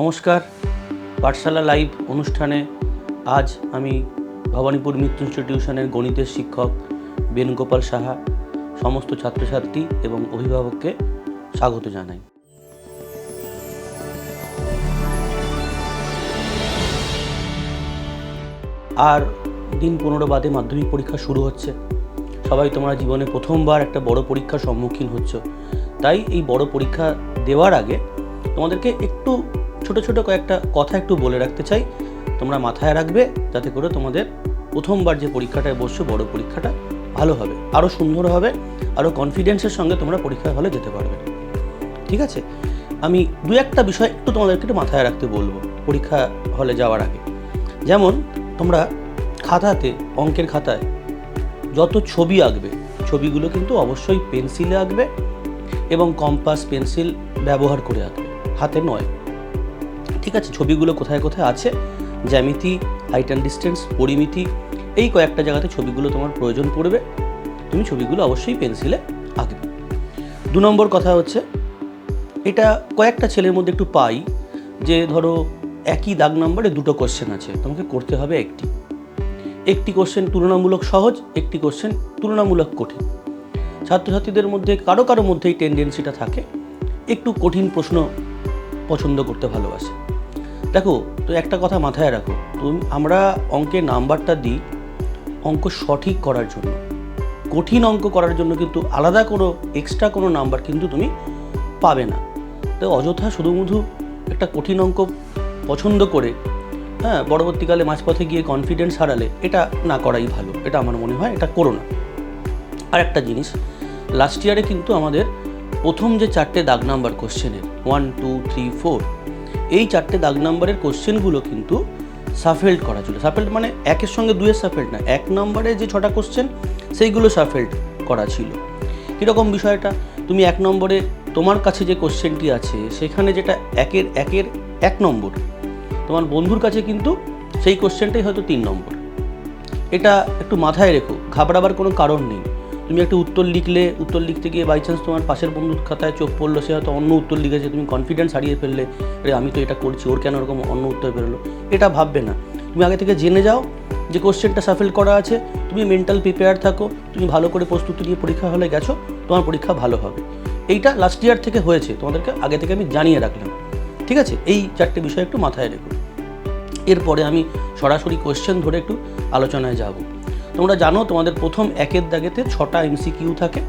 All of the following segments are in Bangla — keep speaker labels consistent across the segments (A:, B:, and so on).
A: নমস্কার। পাঠশালা লাইভ অনুষ্ঠানে আজ আমি ভবানীপুর মিত্র ইনস্টিটিউশনের গণিতের শিক্ষক বেণুগোপাল সাহা, সমস্ত ছাত্রছাত্রী এবং অভিভাবককে স্বাগত জানাই। আর দিন পনেরো বাদে মাধ্যমিক পরীক্ষা শুরু হচ্ছে। সবাই তোমরা জীবনে প্রথমবার একটা বড় পরীক্ষার সম্মুখীন হচ্ছ। তাই এই বড় পরীক্ষা দেওয়ার আগে তোমাদেরকে একটু ছোট ছোট কয়েকটা কথা একটু বলে রাখতে চাই। তোমরা মাথায় রাখবে যাতে করে তোমাদের প্রথমবার যে পরীক্ষাটায় বসছো, বড় পরীক্ষাটা ভালো হবে আরও সুন্দর হবে আরও কনফিডেন্সের সঙ্গে তোমরা পরীক্ষা হলে যেতে পারবে। ঠিক আছে? আমি দু একটা বিষয় একটু তোমাদেরকে একটু মাথায় রাখতে বলব পরীক্ষা হলে যাওয়ার আগে। যেমন, তোমরা খাতাতে, অঙ্কের খাতায় যত ছবি আঁকবে, ছবিগুলো কিন্তু অবশ্যই পেন্সিলে আঁকবে এবং কম্পাস, পেন্সিল ব্যবহার করে আঁকবে, হাতে নয়। ঠিক আছে, ছবিগুলো কোথায় কোথায় আছে, জ্যামিতি হাইট অ্যান্ড ডিস্টেন্স পরিমিতি, এই কয়েকটা জায়গাতে ছবিগুলো তোমার প্রয়োজন পড়বে। তুমি ছবিগুলো অবশ্যই পেন্সিলে আঁকবে। দু নম্বর কথা হচ্ছে, এটা কয়েকটা ছেলের মধ্যে একটু পাই যে, ধরো, একই দাগ নম্বরে দুটো কোশ্চেন আছে, তোমাকে করতে হবে একটি। একটি কোশ্চেন তুলনামূলক সহজ, একটি কোশ্চেন তুলনামূলক কঠিন। ছাত্রছাত্রীদের মধ্যে কারও কারও মধ্যে এই টেন্ডেন্সিটা থাকে, একটু কঠিন প্রশ্ন পছন্দ করতে ভালোবাসে। দেখো, তো একটা কথা মাথায় রাখো। তুমি, আমরা অঙ্কের নাম্বারটা দিই অঙ্ক সঠিক করার জন্য। কঠিন অঙ্ক করার জন্য কিন্তু আলাদা কোনো এক্সট্রা কোনো নাম্বার কিন্তু তুমি পাবে না। তো অযথা শুধুমুধু একটা কঠিন অঙ্ক পছন্দ করে হ্যাঁ পরবর্তীকালে মাঝপথে গিয়ে কনফিডেন্স হারালে এটা না করাই ভালো। এটা আমার মনে হয়, এটা করো না। আর একটা জিনিস লাস্ট ইয়ারে কিন্তু আমাদের প্রথম যে চারটে দাগ নাম্বার কোশ্চেনের ওয়ান টু থ্রি ফোর এই চারটে দাগ নাম্বারের কোশ্চেনগুলো কিন্তু সাফেল্ড করা ছিল। সাফেল্ড মানে একের সঙ্গে দুয়ের সাফেল্ড না, এক নম্বরে যে ছটা কোশ্চেন, সেইগুলো সাফেল্ড করা ছিল। কীরকম বিষয়টা? তুমি এক নম্বরে তোমার কাছে যে কোশ্চেনটি আছে, সেখানে যেটা একের একের এক নম্বর, তোমার বন্ধুর কাছে কিন্তু সেই কোশ্চেনটাই হয়তো তিন নম্বর। এটা একটু মাথায় রেখো, ঘাবড়াবার কোনো কারণ নেই। তুমি একটা উত্তর লিখলে, উত্তর লিখতে গিয়ে বাই চান্স তোমার পাশের বন্ধুর খাতায় চোখ পড়ল, সে হয়তো অন্য উত্তর লিখেছে, তুমি কনফিডেন্স হারিয়ে ফেললে, আরে আমি তো এটা করছি, ওর কেন ওরকম অন্য উত্তর বেরোলো? এটা ভাববে না। তুমি আগে থেকে জেনে যাও যে কোশ্চেনটা সাফেল করা আছে, তুমি মেন্টাল প্রিপেয়ার থাকো, তুমি ভালো করে প্রস্তুতি নিয়ে পরীক্ষা হলে গেছো, তোমার পরীক্ষা ভালো হবে। এইটা লাস্ট ইয়ার থেকে হয়েছে, তোমাদেরকে আগে থেকে আমি জানিয়ে রাখলাম। ঠিক আছে? এই চারটে বিষয় একটু মাথায় রেখো। এরপরে আমি সরাসরি কোশ্চেন ধরে একটু আলোচনায় যাব। তোমরা জানো তোমাদের প্রথম একের দাগেতে ছটা এমসিকিউ থাকে।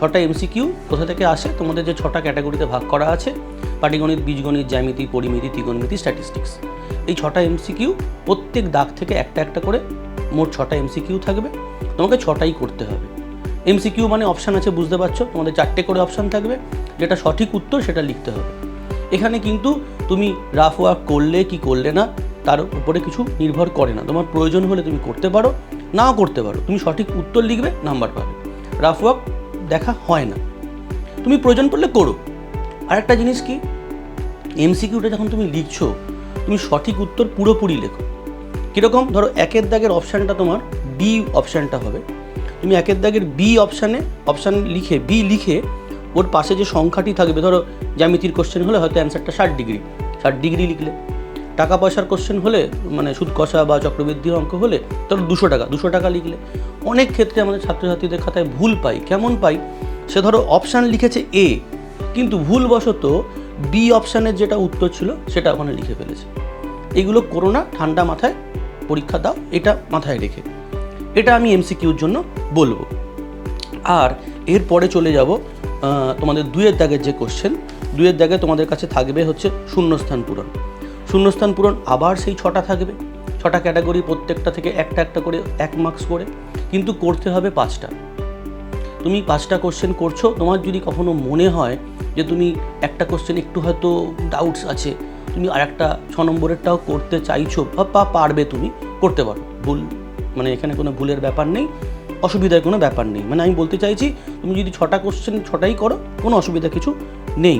A: ছটা এমসিকিউ কোথা থেকে আসে? তোমাদের যে ছটা ক্যাটাগরিতে ভাগ করা আছে, পাটিগণিত, বীজগণিত, জ্যামিতি, পরিমিতি ত্রিগণমিতি স্ট্যাটিস্টিক্স এই ছটা এমসিকিউ প্রত্যেক দাগ থেকে একটা একটা করে মোট ছটা এমসিকিউ থাকবে। তোমাকে ছটাই করতে হবে। এমসিকিউ মানে অপশান আছে, বুঝতে পারছ? তোমাদের চারটে করে অপশান থাকবে। যেটা সঠিক উত্তর সেটা লিখতে হবে। এখানে কিন্তু তুমি রাফ ওয়ার্ক করলে কি করলে না, তার উপরে কিছু নির্ভর করে না। তোমার প্রয়োজন হলে তুমি করতে পারো। নাও করতে পারো। তুমি সঠিক উত্তর লিখবে, নাম্বার পাবে। রাফ ওয়ার্ক দেখা হয় না। তুমি প্রয়োজন পড়লে করো। আর একটা জিনিস কি? এমসিকিউটা যখন তুমি লিখছো, তুমি সঠিক উত্তর পুরোপুরি লেখো। কীরকম? ধরো একের দাগের অপশানটা তোমার বি অপশানটা হবে। তুমি একের দাগের বি অপশানে অপশান লিখে বি লিখে ওর পাশে যে সংখ্যাটি থাকবে, ধরো জ্যামিতির কোশ্চেন হলে হয়তো অ্যান্সারটা ষাট ডিগ্রি ষাট ডিগ্রি লিখলে। টাকা পয়সার কোশ্চেন হলে মানে সুদ কষা বা চক্রবৃদ্ধির অঙ্ক হলে, ধরো দুশো টাকা দুশো টাকা লিখলে। অনেক ক্ষেত্রে আমাদের ছাত্রছাত্রীদের খাতায় ভুল পাই। কেমন পাই? সে ধরো অপশান লিখেছে এ কিন্তু ভুলবশত বি অপশানের যেটা উত্তর ছিল, সেটা ওখানে লিখে ফেলেছে। এগুলো করো না, ঠান্ডা মাথায় পরীক্ষা দাও, এটা মাথায় রেখে। এটা আমি এমসিকিউর জন্য বলব। আর এরপরে চলে যাব তোমাদের দুয়ের দাগের যে কোশ্চেন দুয়ের দাগে তোমাদের কাছে থাকবে হচ্ছে শূন্যস্থান পূরণ। শূন্যস্থান পূরণ, আবার সেই ছটা থাকবে। ছটা ক্যাটাগরি প্রত্যেকটা থেকে একটা একটা করে এক মার্কস করে, কিন্তু করতে হবে পাঁচটা। তুমি পাঁচটা কোশ্চেন করছ, তোমার যদি কখনো মনে হয় যে তুমি একটা কোশ্চেন একটু হয়তো ডাউটস আছে, তুমি আর একটা ছ নম্বরেরটাও করতে চাইছো বা পারবে তুমি, করতে পারো। ভুল মানে এখানে কোনো ভুলের ব্যাপার নেই, অসুবিধার কোনো ব্যাপার নেই। মানে আমি বলতে চাইছি, তুমি যদি ছটা কোশ্চেন ছটাই করো, কোনো অসুবিধা কিছু নেই।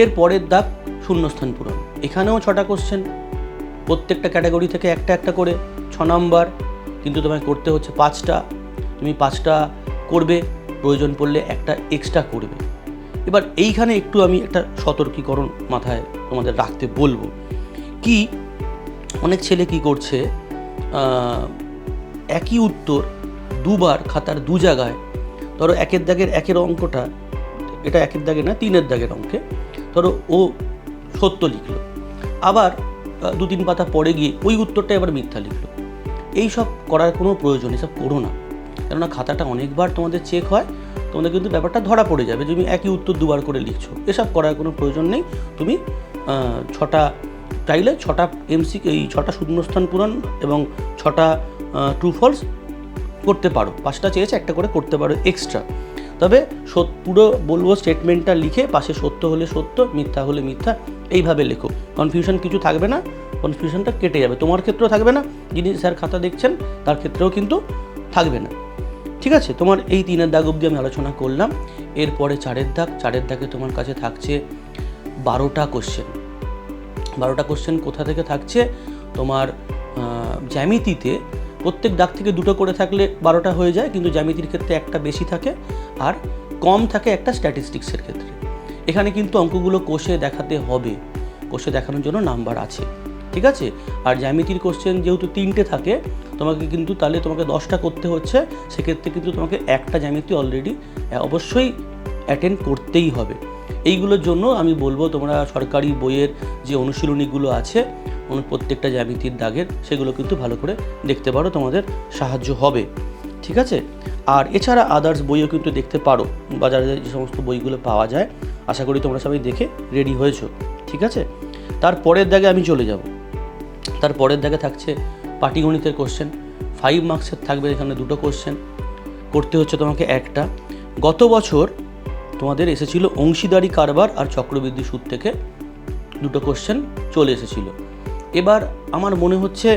A: এর পরের দাগ শূন্যস্থান পূরণ। এখানেও ছটা কোশ্চেন প্রত্যেকটা ক্যাটাগরি থেকে একটা একটা করে, ছ নম্বর কিন্তু তোমায় করতে হচ্ছে পাঁচটা। তুমি পাঁচটা করবে, প্রয়োজন পড়লে একটা এক্সট্রা করবে। এবার এইখানে একটু আমি একটা সতর্কীকরণ মাথায় তোমাদের রাখতে বলব। কি, অনেক ছেলে কি করছে একই উত্তর দুবার খাতার দু জায়গায়, ধরো একের দাগের একের অঙ্কটা, এটা একের দাগে না, তিনের দাগের অঙ্কে, ধরো ও সত্য লিখলো। আবার দু তিন পাতা পরে গিয়ে ওই উত্তরটা এবার মিথ্যা লিখলো। এই সব করার কোনো প্রয়োজন, এসব করো না। কেননা খাতাটা অনেকবার তোমাদের চেক হয়, তোমাদের কিন্তু ব্যাপারটা ধরা পড়ে যাবে তুমি একই উত্তর দুবার করে লিখছো। এসব করার কোনো প্রয়োজন নেই। তুমি ছটা চাইলে ছটা এমসি এই ছটা শূন্যস্থান পূরণ এবং ছটা ট্রু ফলস করতে পারো। পাঁচটা চেয়েছে, একটা করে করতে পারো এক্সট্রা তবে পুরো বলব স্টেটমেন্টটা লিখে পাশে সত্য হলে সত্য, মিথ্যা হলে মিথ্যা এইভাবে লেখো। কনফিউশন কিছু থাকবে না কনফিউশনটা কেটে যাবে। তোমার ক্ষেত্রেও থাকবে না। যিনি স্যার খাতা দেখছেন, তার ক্ষেত্রেও কিন্তু থাকবে না। ঠিক আছে? তোমার এই তিনের দাগ অবধি আমি আলোচনা করলাম। এরপরে চারের দাগ, চারের দাগে তোমার কাছে থাকছে বারোটা কোশ্চেন বারোটা কোশ্চেন কোথা থেকে থাকছে? তোমার জ্যামিতিতে প্রত্যেক দাগ থেকে দুটো করে থাকলে বারোটা হয়ে যায়, কিন্তু জ্যামিতির ক্ষেত্রে একটা বেশি থাকে আর কম থাকে একটা স্ট্যাটিস্টিক্সের ক্ষেত্রে। এখানে কিন্তু অঙ্কগুলো কোষে দেখাতে হবে। কোষে দেখানোর জন্য নাম্বার আছে। ঠিক আছে? আর জ্যামিতির কোশ্চেন যেহেতু তিনটে থাকে, তোমাকে কিন্তু তাহলে তোমাকে দশটা করতে হচ্ছে। সেক্ষেত্রে কিন্তু তোমাকে একটা জ্যামিতি অলরেডি অবশ্যই অ্যাটেন্ড করতেই হবে। এইগুলোর জন্য আমি বলব, তোমরা সরকারি বইয়ের যে অনুশীলনীগুলো আছে প্রত্যেকটা জ্যামিতির দাগের, সেগুলো কিন্তু ভালো করে দেখতে পারো, তোমাদের সাহায্য হবে। ঠিক আছে? আর এছাড়া আদার্স বইও কিন্তু দেখতে পারো, বাজারে যে সমস্ত বইগুলো পাওয়া যায় আশা করি তোমরা সবাই দেখে রেডি হয়েছো, ঠিক আছে? তারপরের দাগে আমি চলে যাব। তারপরের দাগে থাকছে পাটিগণিতের কোশ্চেন ফাইভ মার্কসের থাকবে এখানে দুটো কোশ্চেন করতে হচ্ছে তোমাকে একটা। গত বছর তোমাদের এসেছিল অংশীদারি কারবার আর চক্রবৃদ্ধি সুদ থেকে দুটো কোশ্চেন চলে এসেছিল। এবার আমার মনে হচ্ছে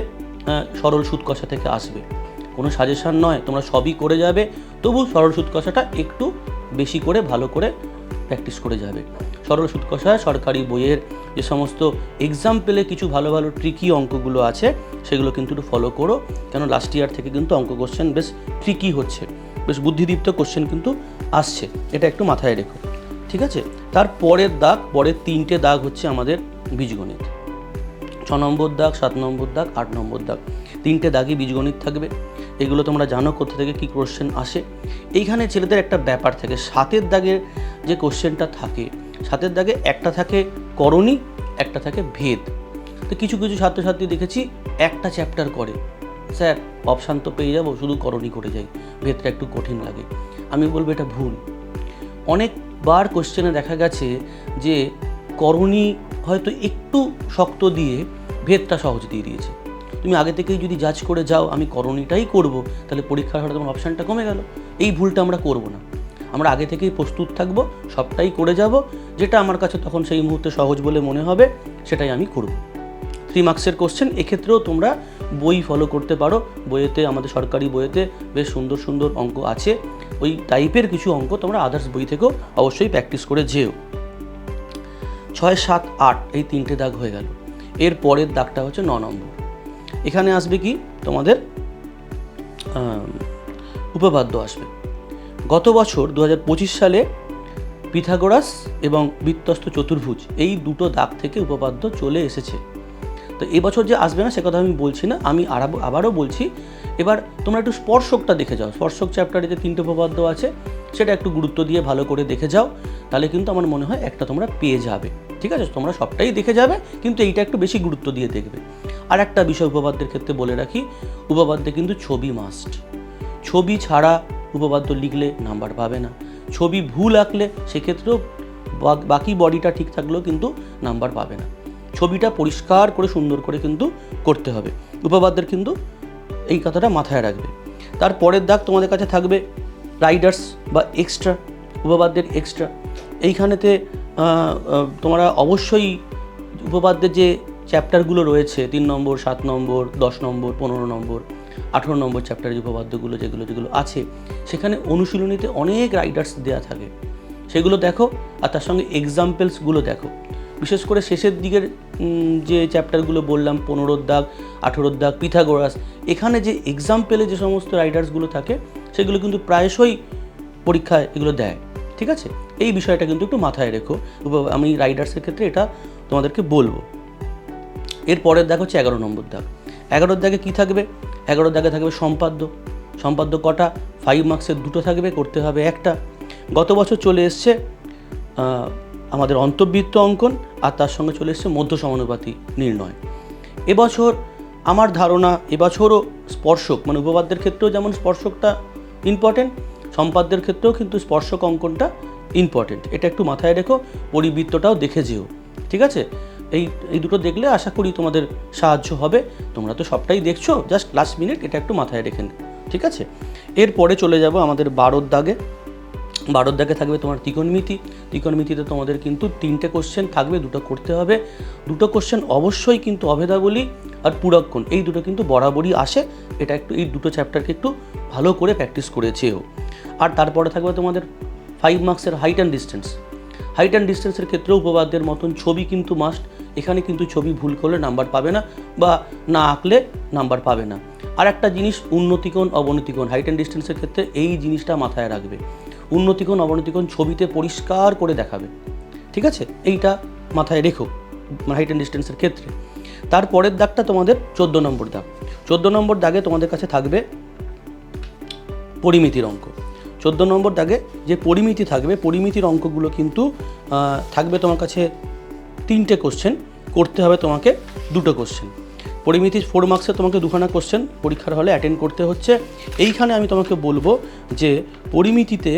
A: সরল সুদ কষা থেকে আসবে। কোনো সাজেশন নয়, তোমরা সবই করে যাবে, তবু সরল সুদ কষাটা একটু বেশি করে, ভালো করে প্র্যাকটিস করে যাবে। সরল সুদ কষা সরকারি বইয়ের যে সমস্ত এক্সাম্পলে কিছু ভালো ভালো ট্রিকি অঙ্কগুলো আছে, সেগুলো কিন্তু একটু ফলো করো। কেন লাস্ট ইয়ার থেকে কিন্তু অঙ্ক কোশ্চেন বেশ ট্রিকি হচ্ছে। বেশ বুদ্ধিদীপ্ত কোশ্চেন কিন্তু আসছে। এটা একটু মাথায় রেখো। ঠিক আছে? তার পরের দাগ, পরের তিনটে দাগ হচ্ছে আমাদের বীজগণিত। ছ নম্বর দাগ, সাত নম্বর দাগ, আট নম্বর দাগ। তিনটে দাগই বীজগণিত থাকবে। এগুলো তোমরা জানো কোথা থেকে কী কোশ্চেন আসে। এইখানে ছেলেদের একটা ব্যাপার থাকে, সাতের দাগের যে কোশ্চেনটা থাকে, সাতের দাগে একটা থাকে করণী, একটা থাকে ভেদ। তো কিছু কিছু ছাত্রছাত্রী দেখেছি একটা চ্যাপ্টার করে। স্যার অপশান তো পেয়ে যাব, শুধু করণী করে যাই ভেদটা একটু কঠিন লাগে। আমি বলব এটা ভুল। অনেকবার কোশ্চেনে দেখা গেছে যে করণী হয়তো একটু শক্ত দিয়ে ভেদটা সহজ দিয়ে দিয়েছে। তুমি আগে থেকেই যদি জাজ করে যাও, আমি করণীটাই করব, তাহলে পরীক্ষার হলে তোমার অপশানটা কমে গেল। এই ভুলটা আমরা করব না। আমরা আগে থেকেই প্রস্তুত থাকব, সবটাই করে যাব। যেটা আমার কাছে তখন সেই মুহূর্তে সহজ বলে মনে হবে, সেটাই আমি করব। থ্রি মার্কসের কোশ্চেন এক্ষেত্রেও তোমরা বই ফলো করতে পারো। বইয়েতে, আমাদের সরকারি বইয়েতে বেশ সুন্দর সুন্দর অঙ্ক আছে। ওই টাইপের কিছু অঙ্ক তোমরা আদার্স বই থেকেও অবশ্যই প্র্যাকটিস করে যেও। ছয়, সাত, আট, এই তিনটে দাগ হয়ে গেল। এর পরের দাগটা হচ্ছে ন নম্বর। এখানে আসবে কি? তোমাদের উপপাদ্য আসবে। গত বছর দু হাজার পঁচিশ সালে পিথাগোরাস এবং বৃত্তস্ত চতুর্ভুজ এই দুটো দাগ থেকে উপপাদ্য চলে এসেছে। তো এবছর যে আসবে না, সে কথা আমি বলছি না, আমি আবারও বলছি, এবার তোমরা একটু স্পর্শকটা দেখে যাও। স্পর্শক চ্যাপ্টারে যে তিনটে উপপাদ্য আছে, সেটা একটু গুরুত্ব দিয়ে ভালো করে দেখে যাও, তাহলে কিন্তু আমার মনে হয় একটা তোমরা পেয়ে যাবে। ঠিক আছে, তোমরা সবটাই দেখে যাবে, কিন্তু এইটা একটু বেশি গুরুত্ব দিয়ে দেখবে। আর একটা বিষয় উপপাদ্যের ক্ষেত্রে বলে রাখি, উপপাদ্যে কিন্তু ছবি মাস্ট ছবি ছাড়া উপপাদ্য লিখলে নাম্বার পাবে না। ছবি ভুল আঁকলে সেক্ষেত্রেও বাকি বডিটা ঠিক থাকলেও কিন্তু নাম্বার পাবে না। ছবিটা পরিষ্কার করে সুন্দর করে কিন্তু করতে হবে। উপপাদ্যের কিন্তু এই কথাটা মাথায় রাখবে। তার পরের দাগ তোমাদের কাছে থাকবে রাইডার্স বা এক্সট্রা উপপাদ্যের এক্সট্রা এইখানেতে তোমরা অবশ্যই উপপাদ্যের যে চ্যাপ্টারগুলো রয়েছে, তিন নম্বর, সাত নম্বর, দশ নম্বর, পনেরো নম্বর, আঠেরো নম্বর চ্যাপ্টারের উপপাদ্যগুলো, যেগুলো যেগুলো আছে, সেখানে অনুশীলনীতে অনেক রাইডার্স দেওয়া থাকে। সেগুলো দেখো, আর তার সঙ্গে এক্সাম্পলসগুলো দেখো। বিশেষ করে শেষের দিকের যে চ্যাপ্টারগুলো বললাম, পনেরোর দাগ, আঠেরোর দাগ, পিথাগোরাস, এখানে যে এক্সাম্পেলে যে সমস্ত রাইডার্সগুলো থাকে, সেগুলো কিন্তু প্রায়শই পরীক্ষায় এগুলো দেয়। ঠিক আছে? এই বিষয়টা কিন্তু একটু মাথায় রেখো। আমি রাইডার্সের ক্ষেত্রে এটা তোমাদেরকে বলব। এর পরের দাগ হচ্ছে এগারো নম্বর দাগ। এগারোর দাগে কী থাকবে? এগারোর দাগে থাকবে সম্পাদ্য। সম্পাদ্য কটা? ফাইভ মার্কসের দুটো থাকবে, করতে হবে একটা। গত বছর চলে এসছে আমাদের অন্তর্বৃত্ত অঙ্কন, আর তার সঙ্গে চলে এসছে মধ্য সমানুপাতি নির্ণয়। এবছর আমার ধারণা, এবছরও স্পর্শক মানে উপপাদ্যের ক্ষেত্রেও যেমন স্পর্শকটা ইম্পর্টেন্ট সম্পাদ্যের ক্ষেত্রেও কিন্তু স্পর্শক অঙ্কনটা ইম্পর্টেন্ট এটা একটু মাথায় রেখো, পরিবৃত্তটাও দেখে যেও, ঠিক আছে? এই এই দুটো দেখলে আশা করি তোমাদের সাহায্য হবে। তোমরা তো সবটাই দেখছ জাস্ট লাস্ট মিনিট এটা একটু মাথায় রেখে ঠিক আছে? এরপরে চলে যাব আমাদের বারোর দাগে। বারোর দাগে থাকবে তোমার ত্রিকোণমিতি ত্রিকোণমিতিতে তোমাদের কিন্তু তিনটে কোশ্চেন থাকবে, দুটো করতে হবে। দুটো কোশ্চেন অবশ্যই কিন্তু অভেদাবলী আর পুরক্ষণ এই দুটো কিন্তু বরাবরই আসে। এটা একটু, এই দুটো চ্যাপ্টারকে একটু ভালো করে প্র্যাকটিস করেছেও। আর তারপরে থাকবে তোমাদের ফাইভ মার্কসের height and distance height and ডিস্টেন্সের ক্ষেত্রেও উপবাদ্যের মতন ছবি কিন্তু মাস্ট এখানে কিন্তু ছবি ভুল করলে নাম্বার পাবে না বা না আঁকলে নাম্বার পাবে না। আর একটা জিনিস, উন্নতিকোণ, অবনতিকোণ। হাইট অ্যান্ড ডিস্টেন্সের ক্ষেত্রে এই জিনিসটা মাথায় রাখবে। উন্নতিকোণ, অবনতিকোণ ছবিতে পরিষ্কার করে দেখাবে। ঠিক আছে? এইটা মাথায় রেখো হাইট অ্যান্ড ডিস্টেন্সের ক্ষেত্রে। তারপরের দাগটা তোমাদের চোদ্দ নম্বর দাগ। চোদ্দ নম্বর দাগে তোমাদের কাছে থাকবে পরিমিতির অঙ্ক। চোদ্দ নম্বর দাগে যে পরিমিতি থাকবে, পরিমিতির অঙ্কগুলো কিন্তু থাকবে তোমার কাছে তিনটে কোশ্চেন করতে হবে তোমাকে দুটো কোশ্চেন পরিমিতি ফোর মার্কসে তোমাকে দুখানা কোশ্চেন পরীক্ষার হলে অ্যাটেন্ড করতে হচ্ছে। এইখানে আমি তোমাকে বলব যে, পরিমিতিতে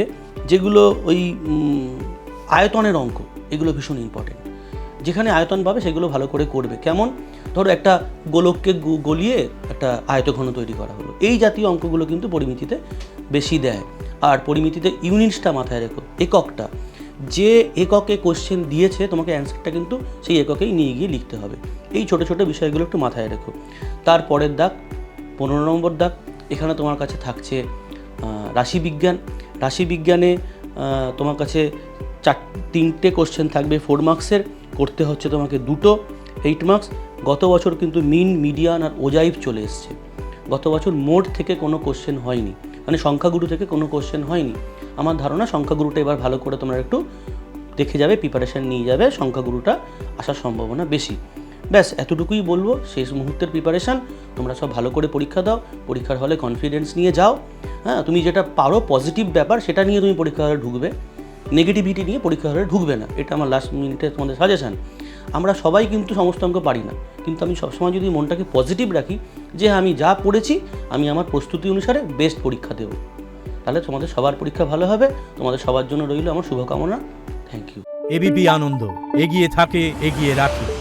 A: যেগুলো ওই আয়তনের অঙ্ক, এগুলো ভীষণ ইম্পর্টেন্ট যেখানে আয়তন পাবে সেগুলো ভালো করে করবে। কেমন? ধরো একটা গোলককে গলিয়ে একটা আয়তঘন তৈরি করা হলো। এই জাতীয় অঙ্কগুলো কিন্তু পরিমিতিতে বেশি দেয়। আর পরিমিতিতে ইউনিটসটা মাথায় রেখো, এককটা। যে এককে কোশ্চেন দিয়েছে, তোমাকে অ্যান্সারটা কিন্তু সেই এককেই নিয়ে গিয়ে লিখতে হবে। এই ছোটো ছোটো বিষয়গুলো একটু মাথায় রেখো। তারপরের দাগ, পনেরো নম্বর দাগ, এখানে তোমার কাছে থাকছে রাশিবিজ্ঞান। রাশিবিজ্ঞানে তোমার কাছে চার, তিনটে কোশ্চেন থাকবে। ফোর মার্কসের করতে হচ্ছে তোমাকে দুটো। এইট মার্কস গত বছর কিন্তু মিন মিডিয়ান আর ওজাইভ চলে এসছে। গত বছর মোট থেকে কোনো কোশ্চেন হয়নি। মানে সংখ্যাগুরু থেকে কোনো কোশ্চেন হয়নি। আমার ধারণা সংখ্যাগুরুটা এবার ভালো করে তোমরা একটু দেখে যাবে প্রিপারেশান নিয়ে যাবে, সংখ্যাগুরুটা আসার সম্ভাবনা বেশি। ব্যাস, এতটুকুই বলব। শেষ মুহূর্তের প্রিপারেশান তোমরা সব ভালো করে পরীক্ষা দাও। পরীক্ষার হলে কনফিডেন্স নিয়ে যাও। হ্যাঁ তুমি যেটা পারো পজিটিভ ব্যাপার, সেটা নিয়ে তুমি পরীক্ষা হলে ঢুকবে। নেগেটিভিটি নিয়ে পরীক্ষা হলে ঢুকবে না। এটা আমার লাস্ট মিনিটে তোমাদের সাজেশান আমরা সবাই কিন্তু সমস্ত অঙ্ক পারি না। কিন্তু আমি সবসময় যদি মনটাকে পজিটিভ রাখি, যে আমি যা পড়েছি, আমি আমার প্রস্তুতি অনুসারে বেস্ট পরীক্ষা দেবো। তাহলে তোমাদের সবার পরীক্ষা ভালো হবে। তোমাদের সবার জন্য রইল আমার শুভকামনা। Thank you
B: ABP Ananda. এগিয়ে থাকে, এগিয়ে রাখে।